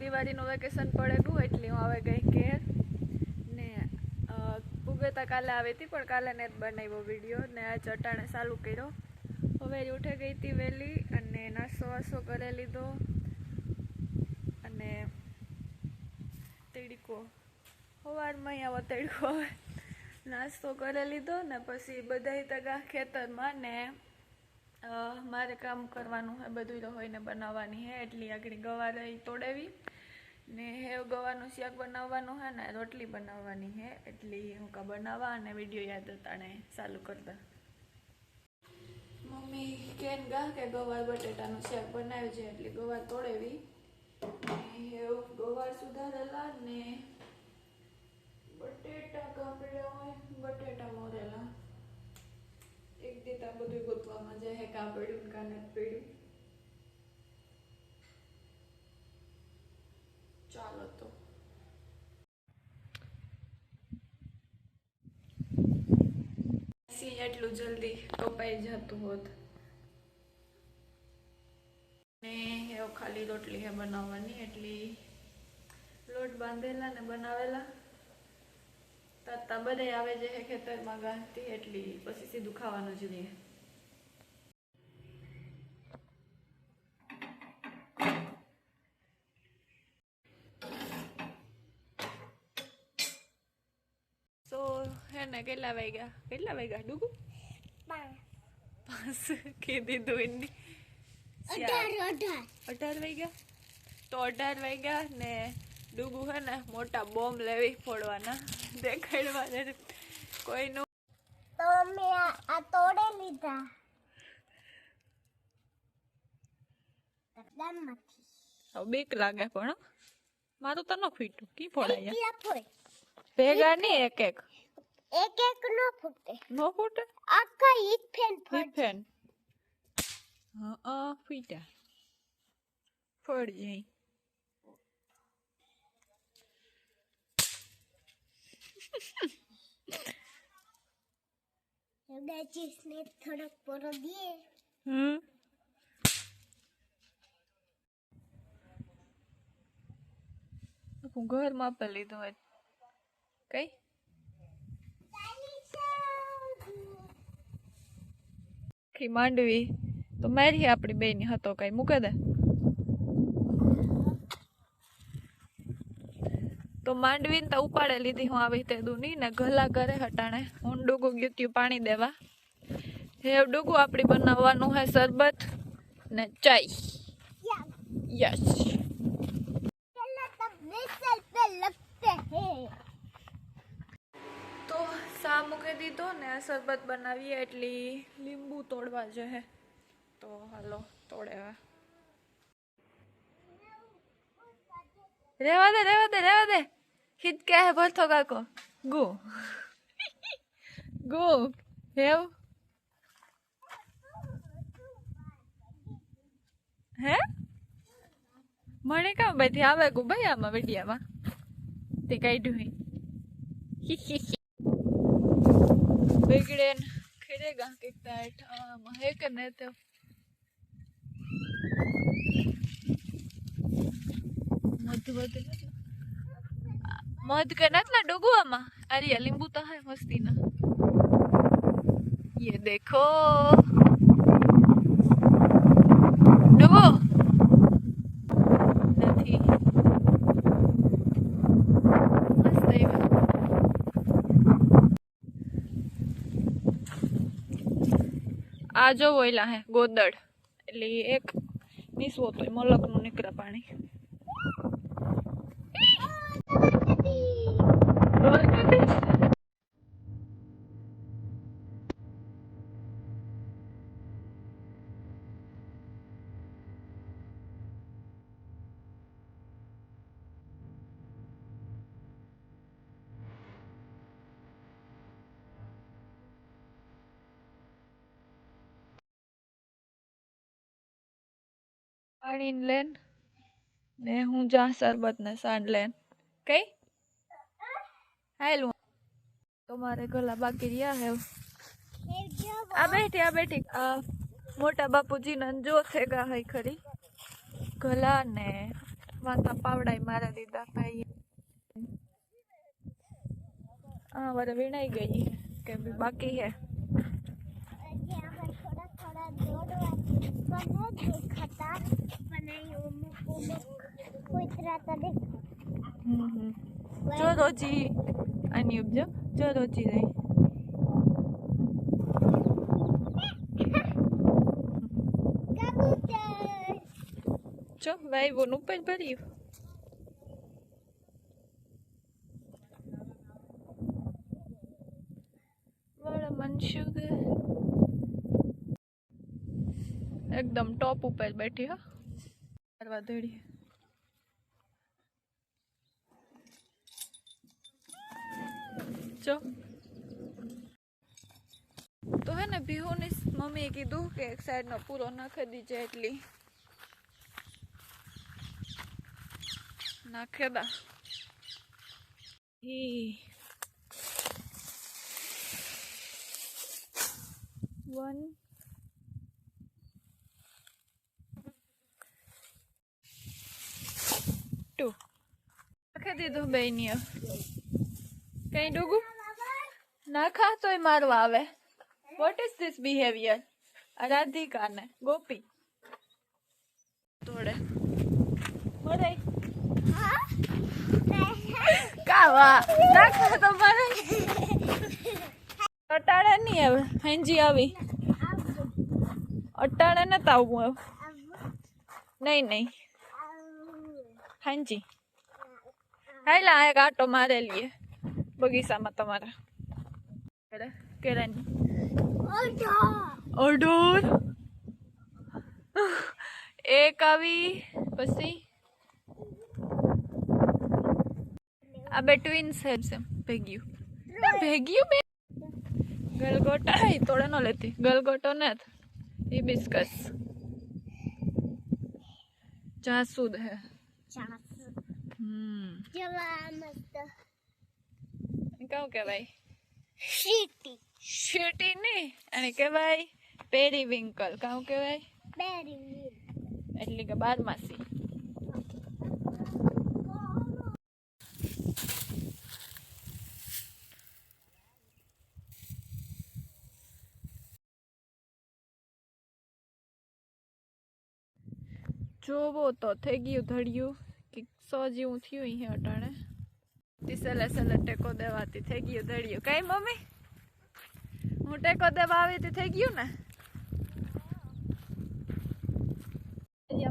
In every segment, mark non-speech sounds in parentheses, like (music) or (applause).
દિવાળીનું vacation પડેલું એટલે હું હવે ગઈ ઘેર ને અ, કાલે આવી હતી પણ કાલે ને જ બનાવ્યો વીડિયો ને આ ચટાણે ચાલુ કર્યો. હવે ઉઠે ગઈ હતી વહેલી અને નાસ્તો વાસો કરી લીધો અને તડકો. સવારમાં અહીંયા તડકો. નાસ્તો કરી લીધો ને પછી બધા તગા ખેતરમાં ને મારે કામ કરવાનું હે બધું ને બનાવવાની હે, એટલી આગળ ગવાર તોડાવી. ને હેવ ગવાનું શાક બનાવવાનું હે, ને રોટલી બનાવવાની હે, એટલી હું કા બનાવવા અને વીડિયો યાદ હતા ને ચાલુ કરતા. મમ્મી કેન ગા કે ગવાર બટેટાનું શાક બનાવ્યું છે એટલે ગવાર તોડેવી. ગવાર સુધારેલા ને બટેટા કાપડ્યા હોય, બટેટા મોરેલા એક દીતા બધું ગોતવામાં જાય હે કાં પડ્યું પડ્યું ચાલો તો સી એટલું જલ્દી કપાઈ જતું હોત ને એવો ખાલી રોટલી હે બનાવવાની એટલી લોટ બાંધેલા ને બનાવેલા તાતા બધે આવે જે ખેતરમાં ગાંધી એટલી પછી સીધું ખાવાનું જ રહે સો હે કેટલા વાગ્યા? કેટલા વાગ્યા? ડુગુ પાંચ કે દીધું એની અઢાર વાગ્યા? તો અઢાર વાગ્યા ને ડુગુ હે ને મોટા બોમ્બ લેવી ફોડવાના. દેખાડવા કોઈનું તો મેં આ તોડે લીધા. હવે બીક લાગે પણ મારું તો ન ફીટું કી ફોડાય? ભેગા નહીં એક એક એક એક નો ફૂટે. નો ફૂટે? આખા એક ફેન ફોડ ફેન. હા ફીટા ફળ જઈ એવડા ચીઝને થોડોક પોરો દે હમ. ઘરમાં લીધું હોય. કઈ? આખી માંડવી. તો મારી આપણી બેની હતો કઈ. મૂકે દે. તો માંડવીને તો ઉપાડે લીધી હું આવી તે દૂની ને ગલા ઘરે હટાણે. હું ડૂગું ગયું ત્યું પાણી દેવા. હે ડૂગું આપણી બનાવવાનું હે શરબત ને ચાય. યસ. સા મૂકી દીધો ને શરબત બનાવીએ એટલી લીંબુ તોડવા જશે તો હાલો, તોડેવા. રેવા દે રેવા દે રેવા દે. હિત કે હે ભરતો કાકો. ગો. ગો. હેવ. હે? મને કામ બધી આવે ગુ ભાઈ આમાં વિડિયામાં. તે કાઢ્યું बिगड़े खेलेगा कितना हाँ है करने तो મધ વધ મધ કે નતલા ડોગવામાં અરે લીંબુ તો હે મસ્તી ના ये देखो ડોગો આ જો વોયલા હે ગોદડ. એટલે એક નીસવો તો મલકનું નીકળે પાણી. પાણી લેન. ને હું જા શરબત ને સાંડ લેન. કઈ? હાલું તમારે ગલા બાકી રહ્યા હે. આ બેઠી આ બેઠી. આ મોટા બાપુજી ને જો થેગા હઈ ખરી. ગલા ને વાતા પાવડાઈ મારા દીધા ભાઈ હા વરે વીણાઈ ગઈ કે બાકી હે. થોડા પણ પણ જો રોજી આની ઉપજો જો રોજી રહી જો ભાઈ બોનું ઉપર ભર્યું એકદમ ટોપ ઉપર બેઠી હો કરવા દોડી જો. તો હે ને બિહુની મમ્મીએ કીધું કે એક સાઈડનો પૂરો નાખી દીજે એટલી. નાખે દા વન નાખી દીધું બે ની કઈ ડૂગું? નાખા તોય મારવા આવે. What is this behaviour Radhika ને ગોપી. તોડે. મરાઈ કાવા. નાખા તો મારે. અટાણે નહીં આવે. હાંજી આવી. અટાણે નતા આવું. નહીં નહીં. હાંજી. હાલા એક આટો મારે લઈએ બગીચામાં તમારા કેળા- કેળાની અઢોર એક આવી પછી આ બે ટ્વિન્સ છે સેમ ભેગ્યું ભેગ્યું બે ગલગોટા હે તોડે ન લેતી ગલગોટો ને હિબિસ્કસ જાસૂદ હે હમ જવા મસ્ત કહું કહેવાય શીટી શેટી ને અને કહેવાય પેરીવિંકલ કાઉ કહેવાય બેરી એટલે કે બારમાસી જોવો તો થઈ ગયું ધડ્યું કે સો જેવું થયું અહીંયા અટાણે. તીસેલે સલે ટેકો દેવાથી થઈ ગયું ધડ્યું કઈ મમ્મી? હું ટેકો દેવા આવી થઈ ગયું ને?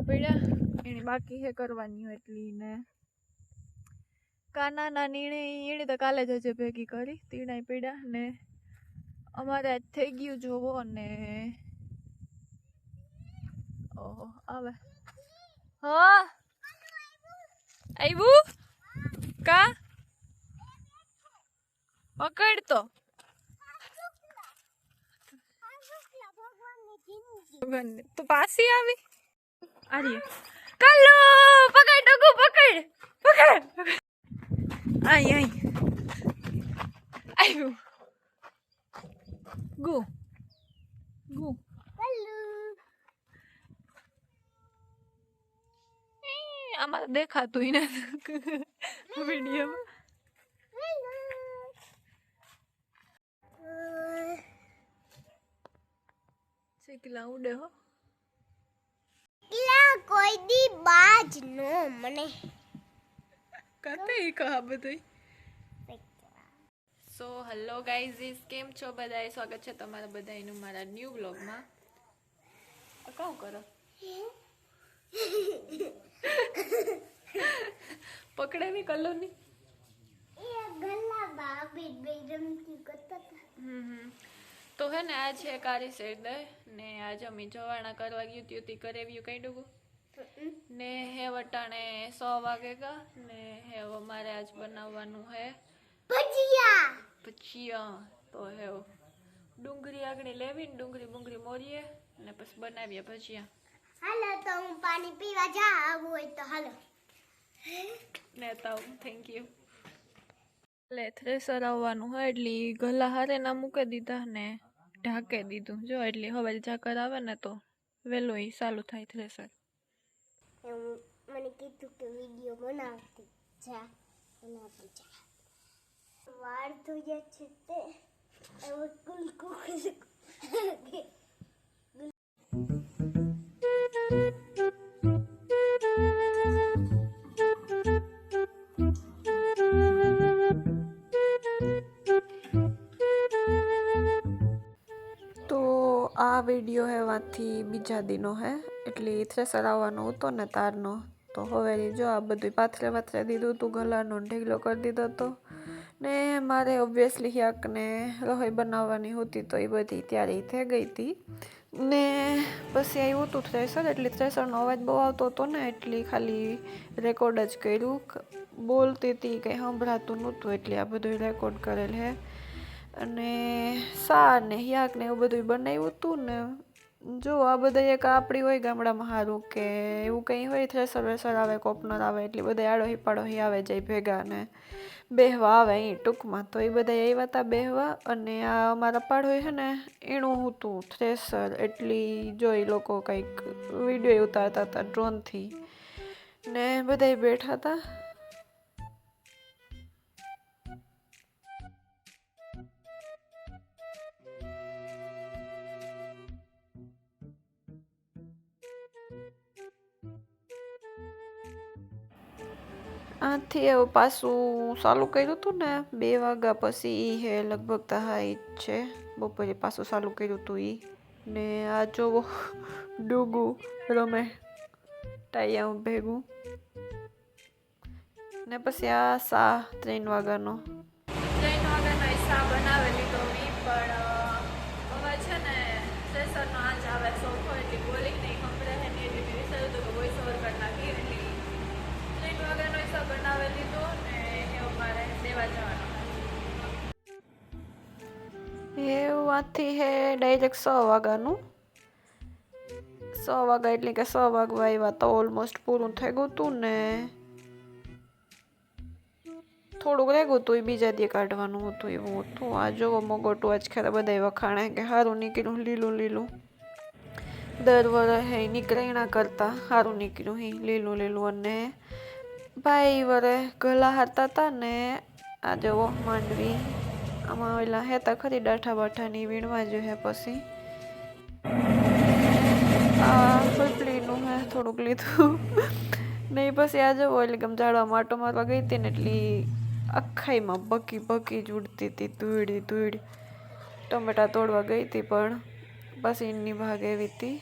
પડ્યા. એની બાકી હે કરવાની હોય એટલી ને. કાના ના નીણે, એણે તો કાલે જ હજે ભેગી કરી. તીણાઈ પીડ્યા ને. અમારે થઈ ગયું જોવો ને. ઓહો, આવે. હા? આવ્યું કા? પકડ તો પાછી આવી? અરે કલ્લુ પકડ ડગુ પકડ પકડ. આઈ આઈ આવ્યું ગુ. ગુ એ, આમાં દેખાતું નથી. વિડીયોમાં શીખલા ઉડે હો. કોઈ દી બાજ નો મને. કાતે કહા બધું સો હેલો ગાઈઝ કેમ છો બધાએ સ્વાગત છે તમારા બધાનું મારા ન્યૂ બ્લોગમાં કહું કરો? (laughs) કરતા હતા હમ તો હે ને, આ છે કારી શેર દે ને આજે અમે જવાણા કરવા ગયું ત્યું તી કરેવ્યું કઈ ડૂગું ને હે વટાણે સો વાગે ગા. ને હે અમારે આજ બનાવવાનું હે. ભજીયા. પછી તો હે ડુંગળી આગળ લેવી ને ડુંગળી બુંગળી મોરીએ. ને પછી બનાવીએ ભજીયા. હાલો તો હું પાણી પીવા જા આવું હોય તો હાલો. ને હું થેન્ક યુ એટલે થ્રેસર આવવાનું હોય એટલે ગલા હારે ના મૂકી દીધા ને ઢાંકી દીધું. જો એટલે હવે જાકર આવે ને તો વહેલું એ ચાલુ થાય થ્રેસર મને કીધું કે વીડિયો બનાવતી જા બનાવતી જા. વાળ જાય છે તે. એવું કુલ કુલકુ તો આ વીડિયો હે વાંથી બીજા દિનો હે, એટલે થ્રેસર આવવાનો હતો ને તારનો. તો હવે જો આ બધું પાથરે પાથરે દીધું હતું ગલાનો ઢીગલો કરી દીધો હતો ને મારે ઓબ્વિયસલી યાકને રસોઈ બનાવવાની હતી તો એ બધી તૈયારી થઈ ગઈ હતી. ને પછી આવ્યું હતું થ્રેસર એટલે થ્રેસરનો અવાજ બહુ આવતો હતો ને, એટલે ખાલી રેકોર્ડ જ કર્યું. બોલતી હતી, કંઈ સંભળાતું નહોતું, એટલે આ બધું રેકોર્ડ કરેલ હે. અને સા ને યાક ને એવું બધું બનાવ્યું હતું ને જો, આ બધા એક આપણી હોય ગામડામાં સારું કે એવું કંઈ હોય, થ્રેસર વેસર આવે, કોપનર આવે, એટલે બધા આડોહી પાડોહી આવે જાય ભેગા ને બેહવા આવે અહીં ટૂંકમાં. તો એ બધા આવ્યા હતા બેહવા અને આ અમારા પાડોય છે ને એનું હતું થ્રેસર. એટલી જોઈ લોકો કંઈક વીડિયો ઉતારતા હતા ડ્રોનથી ને બધા બેઠા હતા આથી એવું પાછું ચાલુ કર્યું હતું ને, બે વાગ્યા પછી એ હે લગભગ તો હા ઈ જ છે. બપોરે પાછું ચાલુ કર્યું હતું એ ને આ જોવો, ડૂગું રમે ટાઈયા ભેગું. ને પછી આ સા ત્રણ વાગ્યાનો. એવું આથી હે ડાયરેક્ટ સો વાગ્યાનું. સો વાગ્યા એટલે કે સો વાગવા આવ્યા તો ઓલમોસ્ટ પૂરું થઈ ગયું હતું ને. થોડુંક રહેવું હતું એ બીજા દી કાઢવાનું હતું, એવું હતું. આ જોવો મોગોટું આજ ખેર બધા વખાણે કે સારું નીકળ્યું, લીલું લીલું. દર વરસે નીકળ્યા કરતા સારું નીકળ્યું હી, લીલું લીલું અને ભાઈ વરે ગલા હતા ને. આ જવો માંડવી. આમાં ઓલા હેતા ખરી ડાઠા બાઠાની વીણવા જો હે પછી. આ ફૂલપલીનું હે થોડુંક લીધું. નહીં પછી આ જવો એટલે ગમ ઝાડવા માટો મારવા ગઈ હતી ને એટલી આખાઈમાં બકી બકી જ ઉડતી હતી ધૂળ ધૂળ. ટમેટા તોડવા ગઈ હતી પણ પછી એની ભાગ એવી હતી.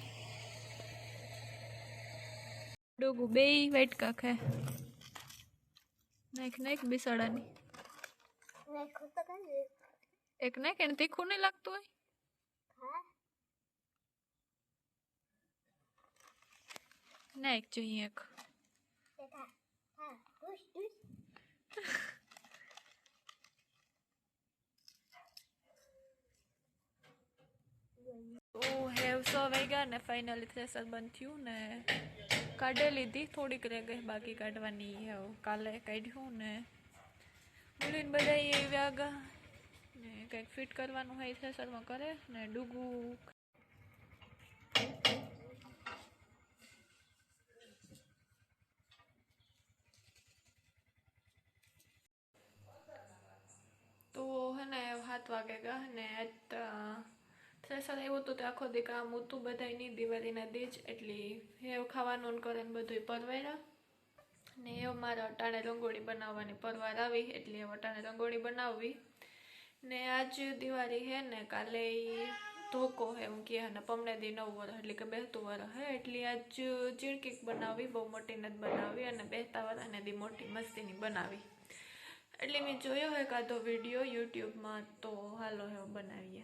ડોગુ બે વેટ કાખે નાખ નાખ બિસાડાની. રાખો તો કઈ એક ને એને તીખું નહીં લાગતું હોય? ના એક જોઈએ એક. હેવ સો ને ફાઇનલી થ્રેસર બંધ થયું ને કાઢી લીધી થોડીક રહી ગઈ બાકી કાઢવાની હેવ. કાલે કાઢ્યું ને. બોલીને બધા એ વ્યાગા ને કંઈક ફિટ કરવાનું હોય થ્રેસરમાં કરે ને ડૂગું તો હે ને સાત વાગે ગયા ને થ્રેસર એવું હતું તે આખો દી કામ હતું બધાયની દિવાળીના દીજ એટલી હેવ ખાવાનું કરે ને બધું પરવાર્યા. ને એવું મારે અટાણે રંગોળી બનાવવાની પરવાર આવી એટલે હવે અટાણે રંગોળી બનાવવી ને આજ દિવાળી હે ને કાલે ધોકો હે એમ કહે ને પમણે દી નવ વરસ, એટલે કે બેહતું વરસ હે. એટલે આજ ચીણકીક બનાવી, બહુ મોટી નથી બનાવી અને બેસતા વરસને દી મોટી મસ્તીની બનાવી. એટલે મેં જોયો હોય કાધો વીડિયો યુટ્યુબમાં, તો હાલો હે બનાવીએ.